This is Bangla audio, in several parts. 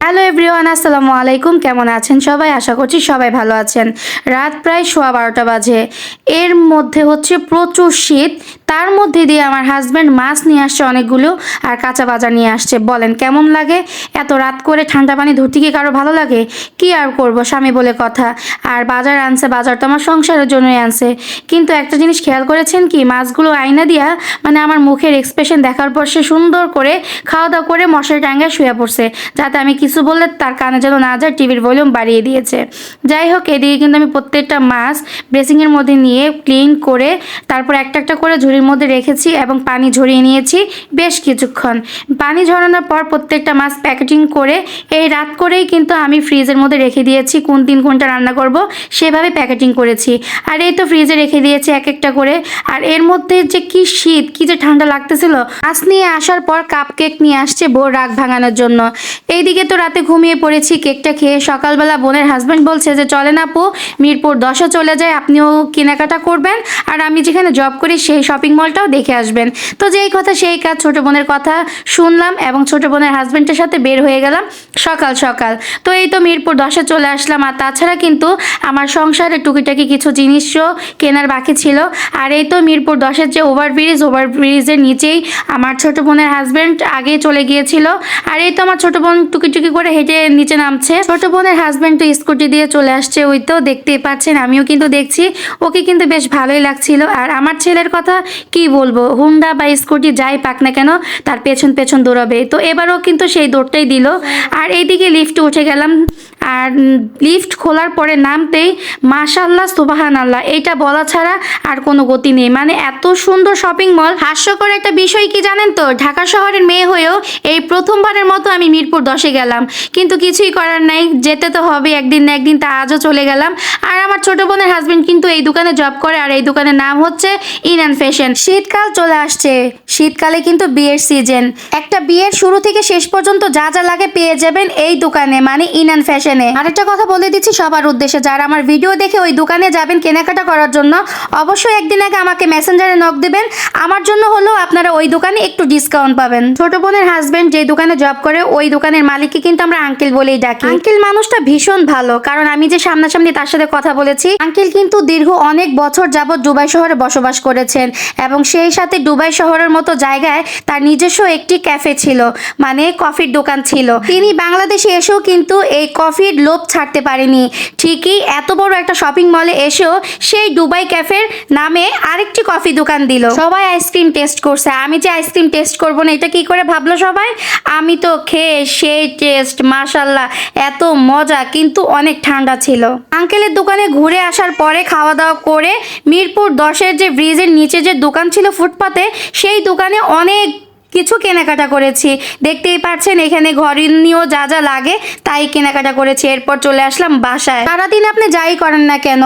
হ্যালো এভরিওয়ান, আসসালামু আলাইকুম। কেমন আছেন সবাই? আশা করছি সবাই ভালো আছেন। রাত প্রায় সোয়া বারোটা বাজে। এর মধ্যে হচ্ছে প্রচুর শীত। তার মধ্যে দিয়ে আমার হাজব্যান্ড মাছ নিয়ে আসছে অনেকগুলো আর কাঁচা বাজার নিয়ে আসছে। বলেন, কেমন লাগে? এত রাত করে ঠান্ডা পানি ধরতে কি কারও ভালো লাগে? কি আর করব? স্বামী বলে কথা। আর বাজার আনছে, বাজার তো আমার সংসারের জন্যই আনছে। কিন্তু একটা জিনিস খেয়াল করেছেন কি? মাছগুলো আয়না দিয়া মানে আমার মুখের এক্সপ্রেশন দেখার পর সে সুন্দর করে খাওয়া দাওয়া করে মশারি টাঙ্গায় শুয়ে পড়ছে, যাতে আমি কিছু বললে তার কানে যেন না যায়, টিভির ভলিউম বাড়িয়ে দিয়েছে। যাই হোক, এদিকে কিন্তু আমি প্রত্যেকটা মাছ ব্রেসিংয়ের মধ্যে নিয়ে ক্লিন করে, তারপর একটা একটা করে ঝুড়ির মধ্যে রেখেছি এবং পানি ঝরিয়ে নিয়েছি বেশ কিছুক্ষণ। পানি ঝরানোর পর প্রত্যেকটা মাছ প্যাকেটিং করে এই রাত করেই কিন্তু আমি ফ্রিজের মধ্যে রেখে দিয়েছি, কোন দিন কোনটা রান্না করব সেভাবে প্যাকেটিং করেছি। আর এই তো ফ্রিজে রেখে দিয়েছি এক একটা করে। আর এর মধ্যে যে কি শীত, কি যে ঠান্ডা লাগতেছিল, মাছ নিয়ে আসার পর কাপ কেক নিয়ে আসছে বউ রাগ ভাঙানোর জন্য। এইদিকে তো রাতে ঘুমিয়ে পড়েছি, কেকটা খেয়ে সকালবেলা বোনের হাজব্যান্ড বলছে যে, চলেন আপু, মিরপুর দশে চলে যায়, আপনিও কেনাকাটা করবেন আর আমি যেখানে জব করি সেই শপিং মলটাও দেখে আসবেন। তো যেই কথা, সেই কাজ ছোট বোনের কথা শুনলাম এবং ছোট বোনের হাজব্যান্ডের সাথে বের হয়ে গেলাম সকাল সকাল। তো এই তো মিরপুর দশে চলে আসলাম আর তাছাড়া কিন্তু আমার সংসারে টুকিটাকি কিছু জিনিসও কেনার বাকি ছিল। আর এই তো মিরপুর দশের যে ওভারব্রিজ ওভারব্রিজের নিচেই আমার ছোট বোনের হাজব্যান্ড আগে চলে গিয়েছিল। আর এই তো আমার ছোট বোন টুকি টুকি করে হেঁটে নিচে নামছে। ছোট বোনের হাজব্যান্ড তো স্কুটি দিয়ে চলে আসছে, ওই তো দেখতেই পাচ্ছেন, আমিও কিন্তু দেখছি। ওকে কিন্তু বেশ ভালোই লাগছিল। আর আমার ছেলের কথা কি বলব? হুন্ডা বা স্কুটি যাই পাক না কেন, তার পেছন পেছন দৌড়াবে। তো এবারও কিন্তু সেই দৌড়টাই দিল। আর এইদিকে লিফটে উঠে গেলাম। আর লিফট খোলার পরে নামতেই মাশাল্লাহ সুবাহান আল্লাহ এটা বলা ছাড়া আর কোনো গতি নেই। মানে এত সুন্দর শপিং মল, হাস্যকর একটা বিষয় কি জানেন তো? ঢাকা শহরের মেয়ে হয়েও এই প্রথমবারের মতো আমি মিরপুর দশে গেলাম। কিন্তু কিছুই করার নাই, যেতে তো হবে একদিন না একদিন তা আজও চলে গেলাম। আর আমার ছোট বোনের হাজবেন্ড কিন্তু এই দোকানে জব করে, আর এই দোকানের নাম হচ্ছে ইন অ্যান্ড ফ্যাশন শীতকাল চলে আসছে। শীতকালে কিন্তু বিয়ের সিজন একটা বিয়ের শুরু থেকে শেষ পর্যন্ত যা যা লাগে পেয়ে যাবেন এই দোকানে মানে ইন অ্যান্ড ফ্যাশনে আরেকটা কথা বলে দিচ্ছি সবার উদ্দেশ্যে, যারা আমার ভিডিও দেখে ওই দোকানে যাবেন কেনাকাটা করার জন্য, অবশ্যই একদিন আগে আমাকে মেসেঞ্জারে নক দেবেন। আমার জন্য হলেও আপনারা ওই দোকানে একটু ডিসকাউন্ট পাবেন। ছোট বোনের হাজবেন্ড যে দোকানে জব করে, ওই দোকানের মালিককে কিন্তু আমরা আঙ্কেল বলেই ডাকি। আঙ্কেল মানুষটা ভীষণ ভালো, কারণ আমি যে সামনাসামনি তার সাথে কথা বলেছি আঙ্কেল কিন্তু দীর্ঘ অনেক বছর যাবৎ দুবাই শহরে বসবাস করেছেন এবং সেই সাথে দুবাই শহরের মতো জায়গায় তার নিজস্ব একটি ক্যাফে ছিল মানে কফির দোকান ছিল। তিনি বাংলাদেশে এসেও কিন্তু এই কফির লোভ ছাড়তে পারেনি। ঠিকই এত বড় একটা শপিং মলে এসেও সেই দুবাই ক্যাফের নামে আরেকটি কফি দোকান দিল। সবাই আইসক্রিম টেস্ট করছে। আমি যে আইসক্রিম টেস্ট করব না, এটা কি করে ভাবলো সবাই? আমি তো খেয়ে সেই টেস্ট, মাশাল্লাহ, এত মজা, কিন্তু অনেক ঠান্ডা ছিল। আঙ্কেলের দোকানে ঘুরে আসার পরে খাওয়া দাওয়া করে মিরপুর দশের যে ব্রিজের নিচে যে দোকান ছিল ফুটপাতে, সেই দোকানে অনেক কিছু কেনাকাটা করেছি। দেখতেই পাচ্ছেন, এখানে ঘরনীয় যা যা লাগে, তাই কেনাকাটা করেছি। এরপর চলে আসলাম বাসায়। সারাদিন আপনি যাই করেন না কেন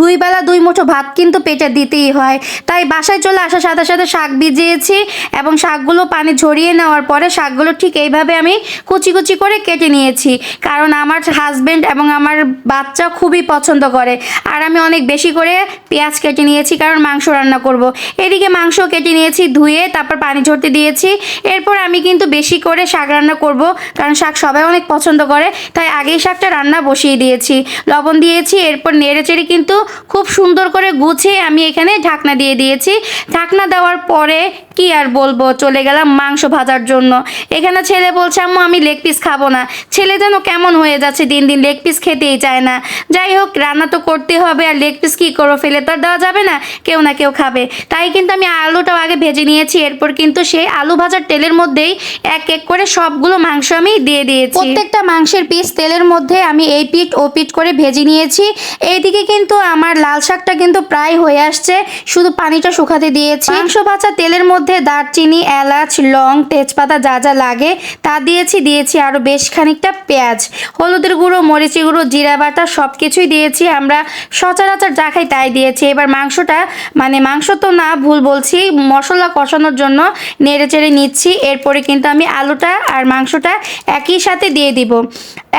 দুই বেলা দুই মুঠো ভাত কিন্তু পেটে দিতেই হয়। তাই বাসায় চলে আসার সাথে সাথে শাক ভিজিয়েছি এবং শাকগুলো পানি ঝরিয়ে নেওয়ার পরে শাকগুলো ঠিক এইভাবে আমি কুচি কুচি করে কেটে নিয়েছি। কারণ আমার হাজবেন্ড এবং আমার বাচ্চা খুবই পছন্দ করে। আর আমি অনেক বেশি করে পেঁয়াজ কেটে নিয়েছি কারণ মাংস রান্না করব। এদিকে মাংস কেটে নিয়েছি, ধুয়ে তারপর পানি ঝরতে দিয়েছি। এরপর আমি কিন্তু বেশি করে শাক রান্না করব কারণ শাক সবাই অনেক পছন্দ করে। তাই আগেই শাকটা রান্না বসিয়ে দিয়েছি। লবণ দিয়েছি, এরপর নেড়ে চেড়ে কিন্তু খুব সুন্দর করে গুছিয়ে আমি এখানে ঢাকনা দিয়ে দিয়েছি। ঢাকনা দেওয়ার পরে কি আর বলব? চলে গেলাম মাংস ভাজার জন্য। এখানে ছেলে বলছে আম্মু আমি লেগ পিস খাব না। ছেলে যেন কেমন হয়ে যাচ্ছে দিন দিন লেগ পিস খেতেই চায় না। যাই হোক রান্না তো করতে হবে আর লেগ পিস কী করো ফেলে তো দেওয়া যাবে না কেউ না কেউ খাবে। তাই কিন্তু আমি আলুটাও আগে ভেজে নিয়েছি এরপর কিন্তু সেই আলু ভাজার তেলের মধ্যেই এক এক করে সবগুলো মাংস আমি দিয়ে দিয়েছি। প্রত্যেকটা মাংসের পিস তেলের মধ্যে আমি এই পিঠ ও পিঠ করে ভেজে নিয়েছি। এইদিকে কিন্তু আমার লাল শাকটা কিন্তু প্রায় হয়ে আসছে শুধু পানিটা শুকাতে দিয়েছি। মাংস ভাজা তেলের মধ্যে দারচিনি, এলাচ, লং, তেজপাতা যা যা লাগে তা দিয়েছি। দিয়েছি আরও বেশ খানিকটা পেঁয়াজ, হলুদের গুঁড়ো মরিচি গুঁড়ো, জিরা বাটা সব কিছুই দিয়েছি। আমরা সচরাচর যা খাই তাই দিয়েছি। এবার মাংসটা মানে মাংস তো না, ভুল বলছি, মশলা কষানোর জন্য নেড়ে চেড়ে নিচ্ছি। এরপরে কিন্তু আমি আলুটা আর মাংসটা একই সাথে দিয়ে দিব।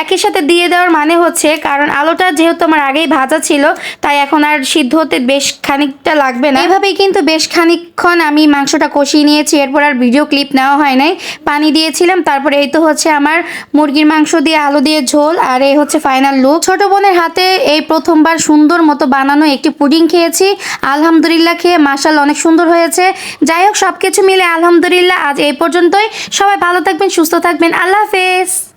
একই সাথে দিয়ে দেওয়ার মানে হচ্ছে, কারণ আলুটা যেহেতু আমার আগেই ভাজা ছিল, তাই এখন আর সিদ্ধ হতে বেশ খানিকটা লাগবে না। এভাবেই কিন্তু বেশ খানিকক্ষণ আমি মাংসটা কষিয়ে নিয়েছি, এরপর আর ভিডিও ক্লিপ নেওয়া হয় নাই। পানি দিয়েছিলাম, তারপরে এই তো হচ্ছে আমার মুরগির মাংস দিয়ে আলু দিয়ে ঝোল, আর এই হচ্ছে ফাইনাল লুক ছোট বোনের হাতে এই প্রথমবার সুন্দর মতো বানানো একটি পুডিং খেয়েছি। আলহামদুলিল্লাহ খেয়ে মাসাল অনেক সুন্দর হয়েছে। যাই হোক সব কিছু মিলে আলহামদুলিল্লাহ, আজ এই পর্যন্তই। সবাই ভালো থাকবেন, সুস্থ থাকবেন। আল্লাহ হাফেজ।